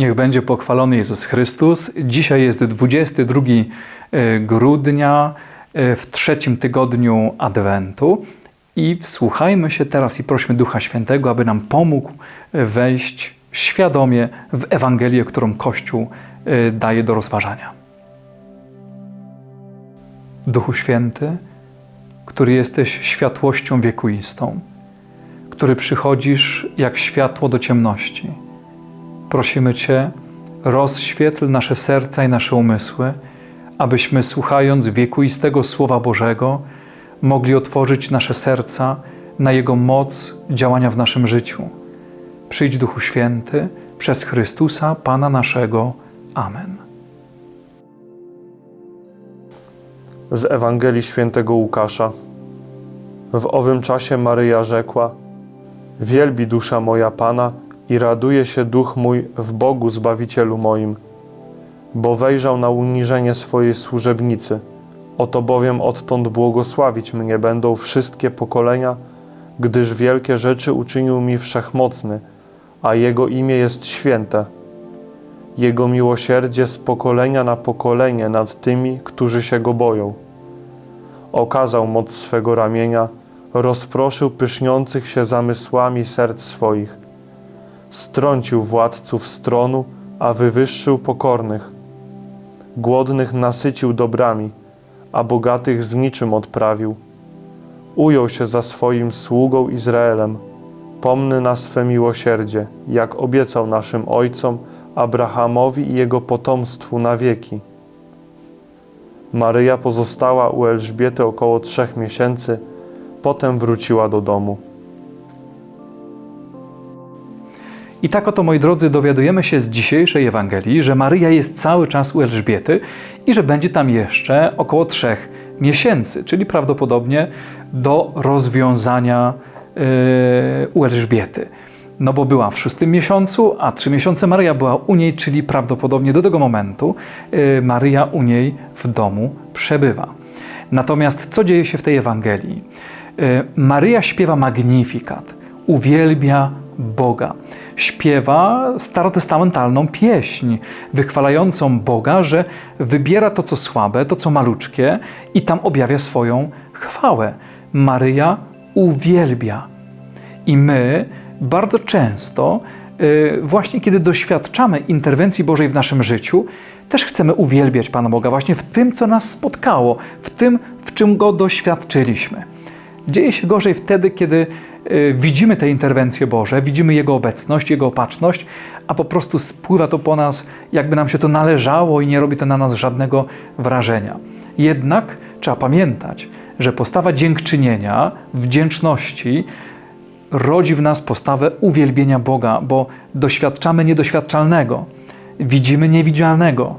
Niech będzie pochwalony Jezus Chrystus. Dzisiaj jest 22 e, grudnia e, w trzecim tygodniu Adwentu i wsłuchajmy się teraz i prośmy Ducha Świętego, aby nam pomógł wejść świadomie w Ewangelię, którą Kościół e, daje do rozważania. Duchu Święty, który jesteś światłością wiekuistą, który przychodzisz jak światło do ciemności prosimy Cię, rozświetl nasze serca i nasze umysły, abyśmy słuchając wiekuistego Słowa Bożego mogli otworzyć nasze serca na Jego moc działania w naszym życiu. Przyjdź Duchu Święty przez Chrystusa, Pana naszego. Amen. Z Ewangelii Świętego Łukasza. W owym czasie Maryja rzekła: Wielbi dusza moja Pana i raduje się duch mój w Bogu Zbawicielu moim, bo wejrzał na uniżenie swojej służebnicy. Oto bowiem odtąd błogosławić mnie będą wszystkie pokolenia, gdyż wielkie rzeczy uczynił mi wszechmocny, a Jego imię jest święte. Jego miłosierdzie z pokolenia na pokolenie nad tymi, którzy się Go boją. Okazał moc swego ramienia, rozproszył pyszniących się zamysłami serc swoich strącił władców stronu, a wywyższył pokornych. Głodnych nasycił dobrami, a bogatych z niczym odprawił. Ujął się za swoim sługą Izraelem, pomny na swe miłosierdzie, jak obiecał naszym ojcom, Abrahamowi i jego potomstwu na wieki. Maryja pozostała u Elżbiety około trzech miesięcy, potem wróciła do domu. I tak oto, moi drodzy, dowiadujemy się z dzisiejszej Ewangelii, że Maryja jest cały czas u Elżbiety i że będzie tam jeszcze około trzech miesięcy, czyli prawdopodobnie do rozwiązania yy, u Elżbiety. No bo była w szóstym miesiącu, a trzy miesiące Maryja była u niej, czyli prawdopodobnie do tego momentu yy, Maryja u niej w domu przebywa. Natomiast co dzieje się w tej Ewangelii? Yy, Maryja śpiewa magnifikat, uwielbia Boga śpiewa starotestamentalną pieśń, wychwalającą Boga, że wybiera to, co słabe, to, co maluczkie i tam objawia swoją chwałę. Maryja uwielbia. I my bardzo często, y, właśnie kiedy doświadczamy interwencji Bożej w naszym życiu, też chcemy uwielbiać Pana Boga właśnie w tym, co nas spotkało, w tym, w czym Go doświadczyliśmy. Dzieje się gorzej wtedy, kiedy y, widzimy te interwencje Boże, widzimy Jego obecność, Jego opatrzność, a po prostu spływa to po nas, jakby nam się to należało i nie robi to na nas żadnego wrażenia. Jednak trzeba pamiętać, że postawa dziękczynienia, wdzięczności rodzi w nas postawę uwielbienia Boga, bo doświadczamy niedoświadczalnego, widzimy niewidzialnego,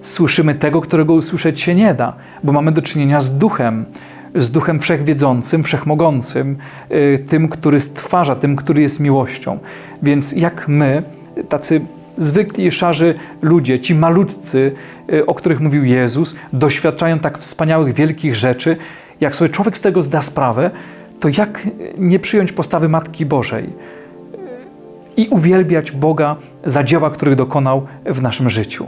słyszymy tego, którego usłyszeć się nie da, bo mamy do czynienia z duchem z Duchem Wszechwiedzącym, Wszechmogącym, y, tym, który stwarza, tym, który jest miłością. Więc jak my, tacy zwykli, szarzy ludzie, ci malutcy, y, o których mówił Jezus, doświadczają tak wspaniałych, wielkich rzeczy, jak sobie człowiek z tego zda sprawę, to jak nie przyjąć postawy Matki Bożej i uwielbiać Boga za dzieła, których dokonał w naszym życiu?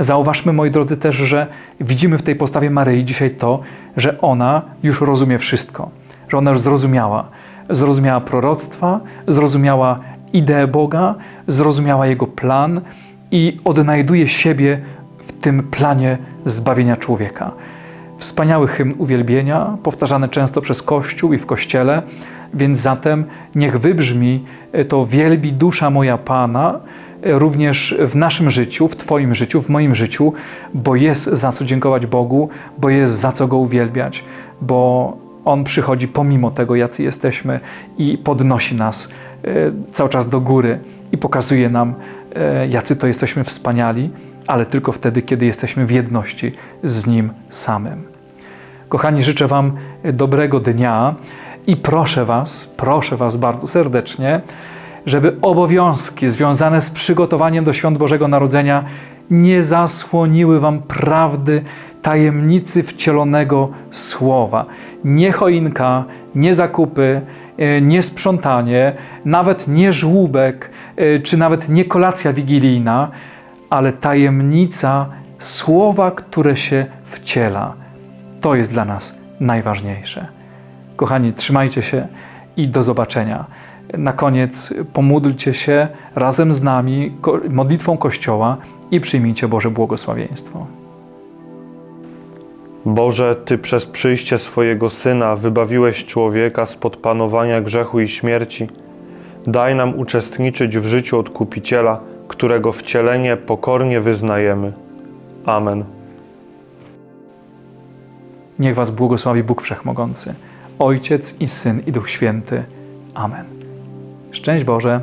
Zauważmy, moi drodzy, też, że widzimy w tej postawie Maryi dzisiaj to, że ona już rozumie wszystko, że ona już zrozumiała. Zrozumiała proroctwa, zrozumiała ideę Boga, zrozumiała Jego plan i odnajduje siebie w tym planie zbawienia człowieka. Wspaniały hymn uwielbienia, powtarzany często przez Kościół i w Kościele, więc zatem niech wybrzmi to wielbi dusza moja Pana, również w naszym życiu, w Twoim życiu, w moim życiu, bo jest za co dziękować Bogu, bo jest za co Go uwielbiać, bo On przychodzi pomimo tego, jacy jesteśmy i podnosi nas e, cały czas do góry i pokazuje nam, e, jacy to jesteśmy wspaniali, ale tylko wtedy, kiedy jesteśmy w jedności z Nim samym. Kochani, życzę Wam dobrego dnia i proszę Was, proszę Was bardzo serdecznie, żeby obowiązki związane z przygotowaniem do świąt Bożego Narodzenia nie zasłoniły Wam prawdy tajemnicy wcielonego słowa. Nie choinka, nie zakupy, e, nie sprzątanie, nawet nie żłóbek, e, czy nawet nie kolacja wigilijna, ale tajemnica słowa, które się wciela. To jest dla nas najważniejsze. Kochani, trzymajcie się i do zobaczenia. Na koniec pomódlcie się razem z nami modlitwą Kościoła i przyjmijcie Boże błogosławieństwo. Boże, Ty przez przyjście swojego Syna wybawiłeś człowieka spod panowania grzechu i śmierci. Daj nam uczestniczyć w życiu Odkupiciela, którego wcielenie pokornie wyznajemy. Amen. Niech Was błogosławi Bóg Wszechmogący, Ojciec i Syn i Duch Święty. Amen. Szczęść Boże.